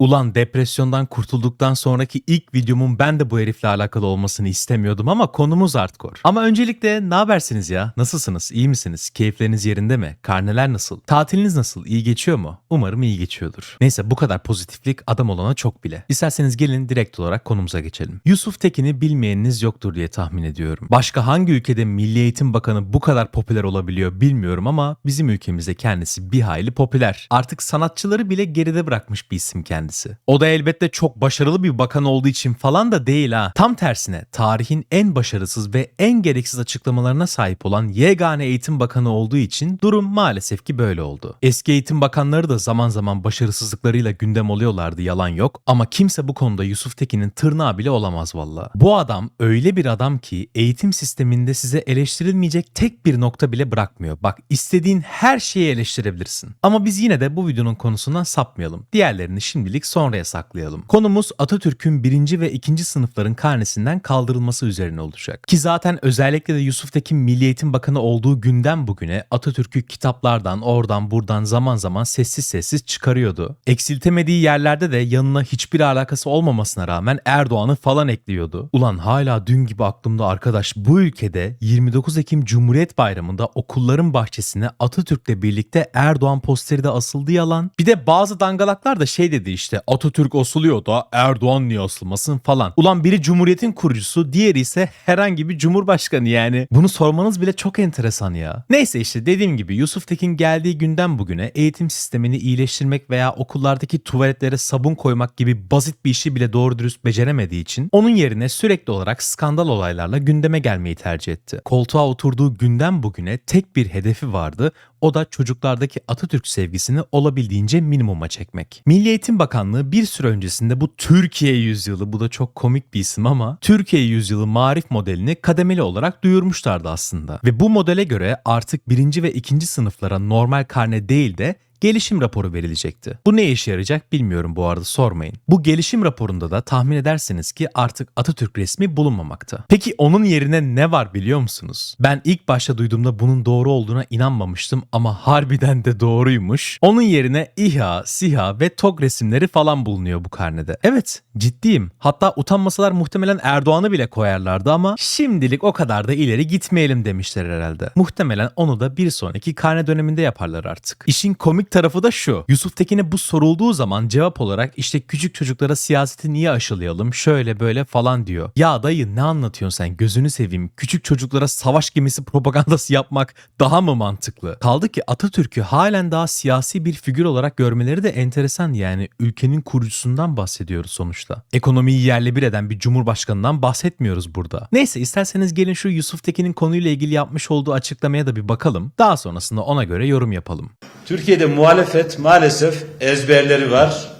Ulan depresyondan kurtulduktan sonraki ilk videomun ben de bu herifle alakalı olmasını istemiyordum ama konumuz hardcore. Ama öncelikle ne habersiniz ya? Nasılsınız? İyi misiniz? Keyifleriniz yerinde mi? Karneler nasıl? Tatiliniz nasıl? İyi geçiyor mu? Umarım iyi geçiyordur. Neyse bu kadar pozitiflik adam olana çok bile. İsterseniz gelin direkt olarak konumuza geçelim. Yusuf Tekin'i bilmeyeniniz yoktur diye tahmin ediyorum. Başka hangi ülkede Milli Eğitim Bakanı bu kadar popüler olabiliyor bilmiyorum ama bizim ülkemizde kendisi bir hayli popüler. Artık sanatçıları bile geride bırakmış bir isim kendisi. O da elbette çok başarılı bir bakan olduğu için falan da değil ha. Tam tersine tarihin en başarısız ve en gereksiz açıklamalarına sahip olan yegane eğitim bakanı olduğu için durum maalesef ki böyle oldu. Eski eğitim bakanları da zaman zaman başarısızlıklarıyla gündem oluyorlardı yalan yok ama kimse bu konuda Yusuf Tekin'in tırnağı bile olamaz valla. Bu adam öyle bir adam ki eğitim sisteminde size eleştirilmeyecek tek bir nokta bile bırakmıyor. Bak istediğin her şeyi eleştirebilirsin. Ama biz yine de bu videonun konusundan sapmayalım. Diğerlerini şimdilik sonraya saklayalım. Konumuz Atatürk'ün birinci ve ikinci sınıfların karnesinden kaldırılması üzerine olacak. Ki zaten özellikle de Yusuf Tekin Milli Eğitim Bakanı olduğu günden bugüne Atatürk'ü kitaplardan oradan buradan zaman zaman sessiz sessiz çıkarıyordu. Eksiltemediği yerlerde de yanına hiçbir alakası olmamasına rağmen Erdoğan'ı falan ekliyordu. Ulan hala dün gibi aklımda arkadaş bu ülkede 29 Ekim Cumhuriyet Bayramı'nda okulların bahçesine Atatürk'le birlikte Erdoğan posteri de asıldı yalan. Bir de bazı dangalaklar da şey dedi işte Atatürk asılıyor da Erdoğan niye asılmasın falan. Ulan biri Cumhuriyet'in kurucusu diğeri ise herhangi bir cumhurbaşkanı yani. Bunu sormanız bile çok enteresan ya. Neyse işte dediğim gibi Yusuf Tekin geldiği günden bugüne eğitim sistemini iyileştirmek veya okullardaki tuvaletlere sabun koymak gibi basit bir işi bile doğru dürüst beceremediği için onun yerine sürekli olarak skandal olaylarla gündeme gelmeyi tercih etti. Koltuğa oturduğu günden bugüne tek bir hedefi vardı. O da çocuklardaki Atatürk sevgisini olabildiğince minimuma çekmek. Milli Eğitim Bakanlığı bir süre öncesinde bu Türkiye yüzyılı bu da çok komik bir isim ama Türkiye yüzyılı marif modelini kademeli olarak duyurmuşlardı aslında. Ve bu modele göre artık birinci ve ikinci sınıflara normal karne değil de gelişim raporu verilecekti. Bu ne işe yarayacak bilmiyorum bu arada sormayın. Bu gelişim raporunda da tahmin edersiniz ki artık Atatürk resmi bulunmamakta. Peki onun yerine ne var biliyor musunuz? Ben ilk başta duyduğumda bunun doğru olduğuna inanmamıştım ama harbiden de doğruymuş. Onun yerine İHA, SİHA ve TOG resimleri falan bulunuyor bu karnede. Evet ciddiyim. Hatta utanmasalar muhtemelen Erdoğan'ı bile koyarlardı ama şimdilik o kadar da ileri gitmeyelim demişler herhalde. Muhtemelen onu da bir sonraki karne döneminde yaparlar artık. İşin komik tarafı da şu. Yusuf Tekin'e bu sorulduğu zaman cevap olarak işte küçük çocuklara siyaseti niye aşılayalım şöyle böyle falan diyor. Ya dayı ne anlatıyorsun sen gözünü seveyim. Küçük çocuklara savaş gemisi propagandası yapmak daha mı mantıklı? Kaldı ki Atatürk'ü halen daha siyasi bir figür olarak görmeleri de enteresan yani ülkenin kurucusundan bahsediyoruz sonuçta. Ekonomiyi yerle bir eden bir cumhurbaşkanından bahsetmiyoruz burada. Neyse isterseniz gelin şu Yusuf Tekin'in konuyla ilgili yapmış olduğu açıklamaya da bir bakalım. Daha sonrasında ona göre yorum yapalım. Türkiye'de muhalefet maalesef ezberleri var.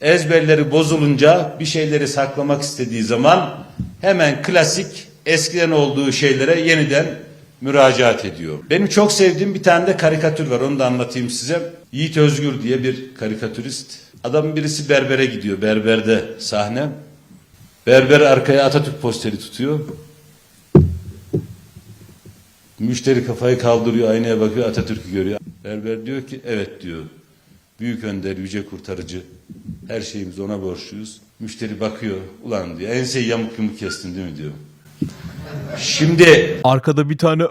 Ezberleri bozulunca bir şeyleri saklamak istediği zaman hemen klasik eskiden olduğu şeylere yeniden müracaat ediyor. Benim çok sevdiğim bir tane de karikatür var onu da anlatayım size. Yiğit Özgür diye bir karikatürist. Adamın birisi berbere gidiyor berberde sahne. Berber arkaya Atatürk posteri tutuyor. Müşteri kafayı kaldırıyor, aynaya bakıyor, Atatürk'ü görüyor. Berber diyor ki, evet diyor. Büyük önder, yüce kurtarıcı. Her şeyimizi ona borçluyuz. Müşteri bakıyor, ulan diyor, enseyi yamuk yumuk kestin değil mi diyor. Şimdi Arkada bir tane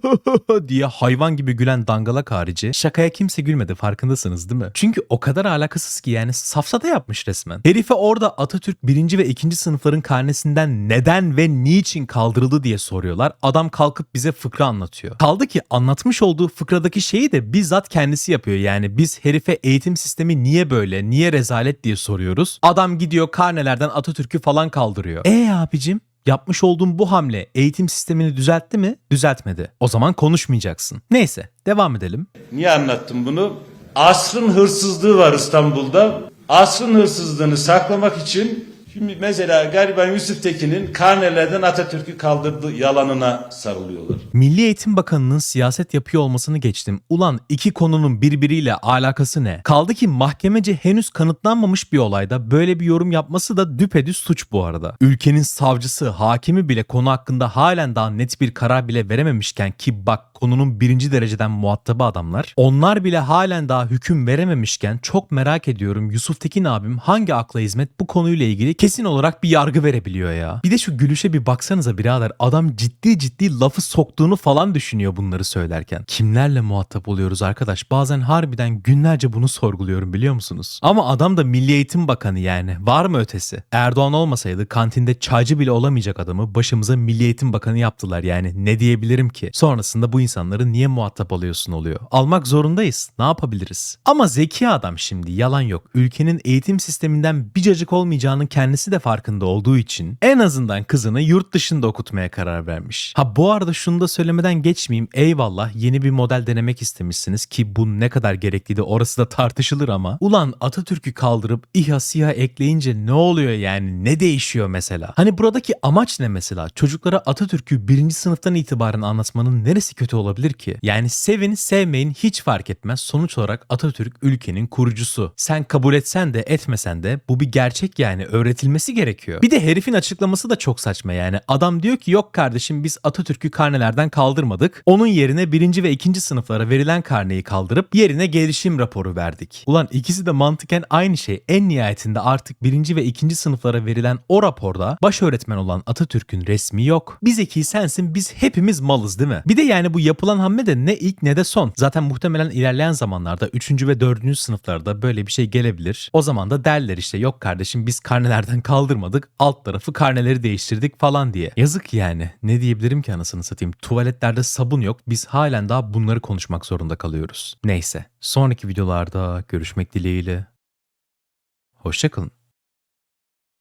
diye hayvan gibi gülen dangalak harici şakaya kimse gülmedi farkındasınız değil mi? Çünkü o kadar alakasız ki yani safsata yapmış resmen. Herife orada Atatürk birinci ve ikinci sınıfların karnesinden neden ve niçin kaldırıldı diye soruyorlar. Adam kalkıp bize fıkra anlatıyor. Kaldı ki anlatmış olduğu fıkradaki şeyi de bizzat kendisi yapıyor. Yani biz herife eğitim sistemi niye böyle, niye rezalet diye soruyoruz. Adam gidiyor karnelerden Atatürk'ü falan kaldırıyor. E abicim Yapmış olduğum bu hamle eğitim sistemini düzeltti mi? Düzeltmedi. O zaman konuşmayacaksın. Neyse devam edelim. niye anlattım bunu? Asrın hırsızlığı var İstanbul'da. Asrın hırsızlığını saklamak için Şimdi mesela gariban Yusuf Tekin'in karnelerden Atatürk'ü kaldırdığı yalanına sarılıyorlar. Milli Eğitim Bakanı'nın siyaset yapıyor olmasını geçtim. Ulan iki konunun birbiriyle alakası ne? Kaldı ki mahkemece henüz kanıtlanmamış bir olayda böyle bir yorum yapması da düpedüz suç bu arada. Ülkenin savcısı, hakimi bile konu hakkında halen daha net bir karar bile verememişken ki bak konunun birinci dereceden muhatabı adamlar. Onlar bile halen daha hüküm verememişken çok merak ediyorum Yusuf Tekin abim hangi akla hizmet bu konuyla ilgili kesin olarak bir yargı verebiliyor ya. Bir de şu gülüşe bir baksanıza birader adam ciddi ciddi lafı soktuğunu falan düşünüyor bunları söylerken. Kimlerle muhatap oluyoruz arkadaş? Bazen harbiden günlerce bunu sorguluyorum biliyor musunuz? Ama adam da Milli Eğitim Bakanı yani. Var mı ötesi? Erdoğan olmasaydı kantinde çaycı bile olamayacak adamı başımıza Milli Eğitim Bakanı yaptılar yani. Ne diyebilirim ki? Sonrasında bu insanları niye muhatap alıyorsun oluyor. Almak zorundayız. Ne yapabiliriz? Ama zeki adam şimdi yalan yok. Ülkenin eğitim sisteminden bir cacık olmayacağının kendisi de farkında olduğu için en azından kızını yurt dışında okutmaya karar vermiş. Ha bu arada şunu da söylemeden geçmeyeyim. Eyvallah yeni bir model denemek istemişsiniz ki bu ne kadar gerekliydi orası da tartışılır ama. Ulan Atatürk'ü kaldırıp İHA SİHA ekleyince ne oluyor yani? Ne değişiyor mesela? Hani buradaki amaç ne mesela? Çocuklara Atatürk'ü birinci sınıftan itibaren anlatmanın neresi kötü olabilir ki? Yani sevin sevmeyin hiç fark etmez. Sonuç olarak Atatürk ülkenin kurucusu. Sen kabul etsen de etmesen de bu bir gerçek yani öğretilmesi gerekiyor. Bir de herifin açıklaması da çok saçma yani. Adam diyor ki yok kardeşim biz Atatürk'ü karnelerden kaldırmadık. Onun yerine birinci ve ikinci sınıflara verilen karneyi kaldırıp yerine gelişim raporu verdik. Ulan ikisi de mantıken aynı şey. En nihayetinde artık birinci ve ikinci sınıflara verilen o raporda baş öğretmen olan Atatürk'ün resmi yok. Biz zeki sensin biz hepimiz malız değil mi? Bir de yani bu yapılan hamle de ne ilk ne de son. Zaten muhtemelen ilerleyen zamanlarda 3. ve 4. sınıflarda böyle bir şey gelebilir. O zaman da derler işte yok kardeşim biz karnelerden kaldırmadık alt tarafı karneleri değiştirdik falan diye. Yazık yani. Ne diyebilirim ki anasını satayım. Tuvaletlerde sabun yok. Biz halen daha bunları konuşmak zorunda kalıyoruz. Neyse. Sonraki videolarda görüşmek dileğiyle. Hoşçakalın.